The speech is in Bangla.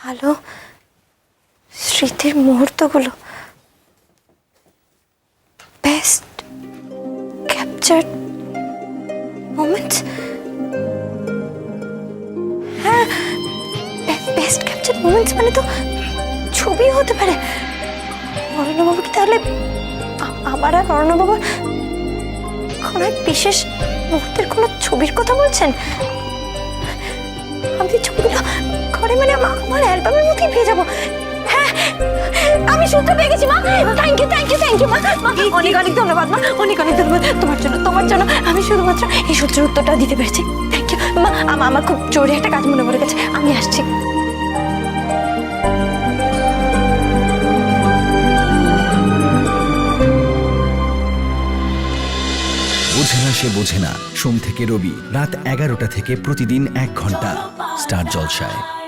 ভালো স্মৃতির মুহূর্তগুলো। বেস্ট ক্যাপচার মোমেন্টস হ্যাঁ বেস্ট ক্যাপচার মোমেন্টস মানে তো ছবি হতে পারে। অরণ্যবাবু কি তাহলে আমার আর অরণ্যবাবুর কোনো এক বিশেষ মুহূর্তের কোনো ছবির কথা বলছেন? আমি ছবিগুলো ঘরে মানে আমা- আমার অ্যালবামের মধ্যেই পেয়ে যাব। হ্যাঁ আমি সূত্র পেয়ে গেছি মা। Thank you thank you thank you মা। মা, অনেক অনেক ধন্যবাদ মা। অনেক অনেক ধন্যবাদ তোমার জন্য তোমার জন্য। আমি শুধুমাত্র এই সূত্রের উত্তরটা দিতে পেরেছি। থ্যাংক ইউ মা আমা- আমার খুব জরুরি একটা কাজ মনে পড়ে গেছে। আমি আসছি। বোঝে না সে বোঝে না। সোম থেকে রবি রাত এগারোটা থেকে প্রতিদিন এক ঘণ্টা। স্টার জলসায়।